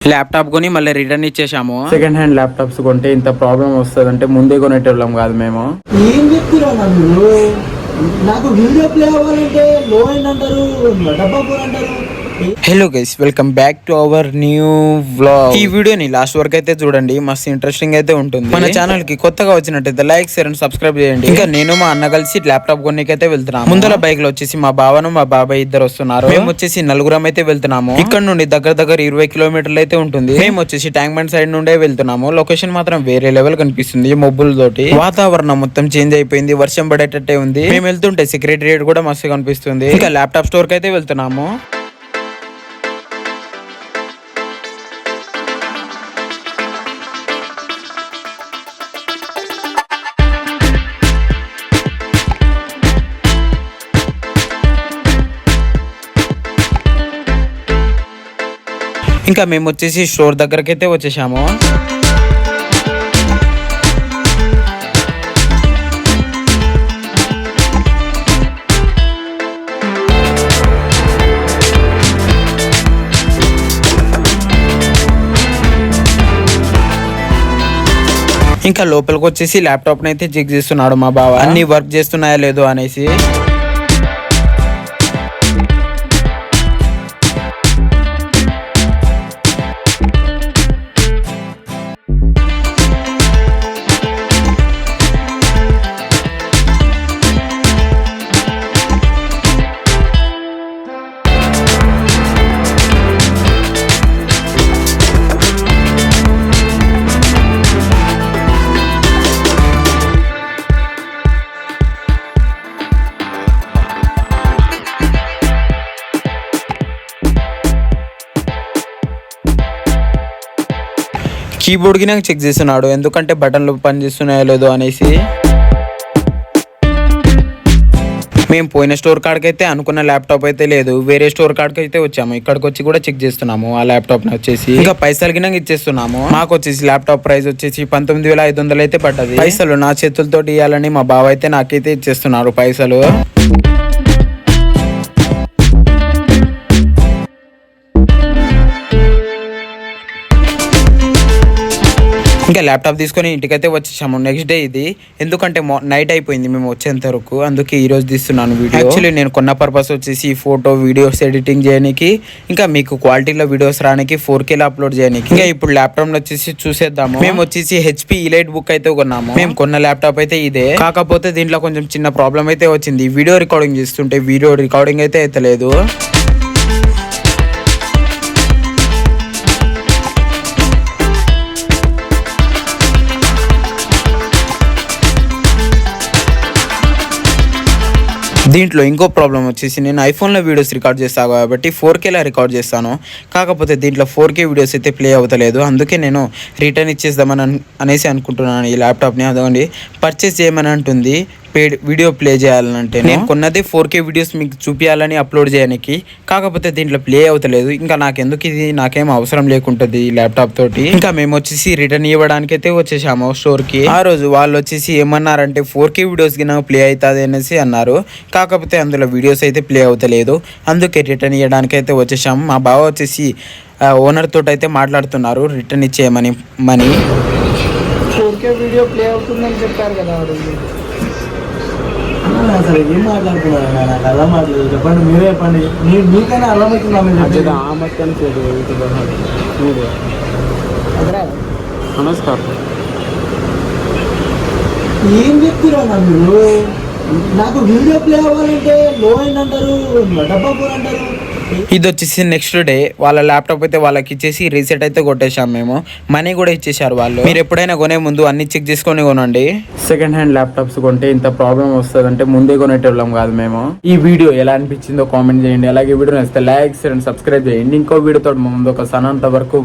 Laptop కొని మళ్ళీ return ఇచ్చేసాము సెకండ్ హ్యాండ్ ల్యాప్టాప్స్ కొంటే ఇంత ప్రాబ్లం వస్తుంది అంటే ముందే కొనేటోళ్ళం కాదు మేము. ఏం చెప్తున్నా నాకు వీడియో ప్లే అవ్వాలంటే లో ఎండ్ అంటారు డబ్బా అంటారు. Hello guys welcome back to our new vlog ఈ వీడియోని లాస్ట్ వరకు అయితే చూడండి మస్తు ఇంట్రెస్టింగ్ అయితే ఉంటుంది. మన ఛానల్కి కొత్తగా వచ్చినట్టయితే లైక్ షేర్ అండ్ సబ్స్క్రైబ్ చేయండి. ఇంకా నేను మా అన్న కలిసి ల్యాప్టాప్ కొనికైతే వెళ్తున్నాం ముందర బైక్లో వచ్చేసి మా బావను మా బాబాయ్ ఇద్దరు వస్తున్నారు. మేము వచ్చేసి నలుగురం అయితే వెళ్తున్నాము. ఇక్కడ నుండి దగ్గర దగ్గర ఇరవై కిలోమీటర్లు అయితే ఉంటుంది. మేము వచ్చేసి ట్యాంక్ బండ్ సైడ్ నుండే వెళ్తున్నాము. లొకేషన్ మాత్రం వేరే లెవెల్ కనిపిస్తుంది మబ్బుల తోటి. వాతావరణం మొత్తం చేంజ్ అయిపోయింది వర్షం పడేటట్టే ఉంది. మేము వెళ్తుంటే సెక్రటరియట్ కూడా మస్తు కనిపిస్తుంది. ఇంకా ల్యాప్టాప్ స్టోర్కి అయితే వెళ్తున్నాము. ఇంకా మేము వచ్చేసి స్టోర్ దగ్గరకి అయితే వచ్చేసాము. ఇంకా లోపలికి వచ్చేసి ల్యాప్టాప్ అయితే చెక్ చేస్తున్నాడు మా బావ. అన్ని వర్క్ చేస్తున్నాయా లేదో అనేసి. కీబోర్డ్కి నాకు చెక్ చేస్తున్నాడు. ఎందుకంటే బటన్లు పనిచేస్తున్నాయో లేదో అనేసి. మేము పోయిన స్టోర్ కాడికి అయితే అనుకున్న ల్యాప్టాప్ అయితే లేదు. వేరే స్టోర్ కాడికి అయితే వచ్చాము. ఇక్కడికి వచ్చి కూడా చెక్ చేస్తున్నాము. ఆ ల్యాప్టాప్ వచ్చేసి. ఇంకా పైసలు గినంగా ఇచ్చేస్తున్నాము. మాకు వచ్చేసి ల్యాప్టాప్ ప్రైస్ వచ్చేసి పంతొమ్మిది వేల ఐదు వందలు అయితే పడ్డది. పైసలు నా చేతులతో ఇవ్వాలని మా బావ అయితే నాకైతే ఇచ్చేస్తున్నారు పైసలు. ఇంకా ల్యాప్టాప్ తీసుకొని ఇంటికైతే వచ్చేసాము. నెక్స్ట్ డే ఇది. ఎందుకంటే నైట్ అయిపోయింది మేము వచ్చేంత వరకు. అందుకే ఈ రోజు తీస్తున్నాను వీడియో. యాక్చువల్లీ నేను కొన్న పర్పస్ వచ్చేసి ఫోటో వీడియోస్ ఎడిటింగ్ చేయడానికి ఇంకా మీకు క్వాలిటీలో వీడియోస్ రానికి ఫోర్ కేలో అప్లోడ్ చేయడానికి ఇంకా ఇప్పుడు ల్యాప్టాప్ వచ్చేసి చూసేద్దాము. మేము వచ్చేసి హెచ్పి ఇలైట్ బుక్ అయితే కొన్నాము. మేము కొన్న ల్యాప్టాప్ అయితే ఇదే. కాకపోతే దీంట్లో కొంచెం చిన్న ప్రాబ్లం అయితే వచ్చింది. వీడియో రికార్డింగ్ చేస్తుంటే వీడియో రికార్డింగ్ అయితే అయితే లేదు దీంట్లో ఇంకో ప్రాబ్లం వచ్చేసి నేను ఐఫోన్లో వీడియోస్ రికార్డ్ చేస్తాను కాబట్టి ఫోర్ కేలా రికార్డ్ చేస్తాను. కాకపోతే దీంట్లో ఫోర్ కే వీడియోస్ అయితే ప్లే అవుతలేదు. అందుకే నేను రిటర్న్ ఇచ్చేద్దామని అనేసి అనుకుంటున్నాను ఈ ల్యాప్టాప్ని అదొండి పర్చేస్ చేయమని అంటుంది. పేడ్ వీడియో ప్లే చేయాలంటే నేను కొన్నది ఫోర్ కే వీడియోస్ మీకు చూపించాలని అప్లోడ్ చేయడానికి కాకపోతే దీంట్లో ప్లే అవుతలేదు. ఇంకా నాకెందుకు ఇది? నాకేం అవసరం లేకుంటుంది ఈ ల్యాప్టాప్ తోటి. ఇంకా మేము వచ్చేసి రిటర్న్ ఇవ్వడానికి అయితే వచ్చేసాము స్టోర్కి. ఆ రోజు వాళ్ళు వచ్చేసి ఏమన్నారంటే ఫోర్ కే వీడియోస్కి నాకు ప్లే అవుతుంది అనేసి అన్నారు. కాకపోతే అందులో వీడియోస్ అయితే ప్లే అవుతలేదు. అందుకే రిటర్న్ ఇవ్వడానికి అయితే వచ్చేసాము. మా బావ వచ్చేసి ఓనర్ తోటి అయితే మాట్లాడుతున్నారు. Return ఇచ్చేయమని money. Four K video play అవుతుందని చెప్పారు కదా రోజు అసలు ఏం మాట్లాడుతున్నారు అన్న? నాకు అర్థం మాట్లాడలేదు చెప్పండి మీరే చెప్పండి. మీ- మీకైనా అర్థమవుతుందా మీరు చెప్పేది? నమస్కారం. ఏం చెప్తున్నా మీరు? నాకు వీడియో ప్లే అవ్వాలంటే లో ఎండ్ అంటారు డబ్బా ఫోన్ అంటారు. ఇది వచ్చేసి నెక్స్ట్ డే వాళ్ళ ల్యాప్టాప్ అయితే వాళ్ళకి ఇచ్చేసి రీసెట్ అయితే కొట్టేశాం మేము. మనీ కూడా ఇచ్చేసారు వాళ్ళు. మీరు ఎప్పుడైనా కొనే ముందు అన్ని చెక్ చేసుకొని కొనండి. సెకండ్ హ్యాండ్ ల్యాప్టాప్స్ కొంటే ఇంత ప్రాబ్లం వస్తుంది అంటే ముందే కొనేటోళ్ళం కాదు మేము. ఈ వీడియో ఎలా అనిపించిందో కామెంట్ చేయండి. అలాగే వీడియో నచ్చితే లైక్ అండ్ సబ్స్క్రైబ్ చేయండి. ఇంకో వీడియోతో ముందు ఒక సనంత వరకు.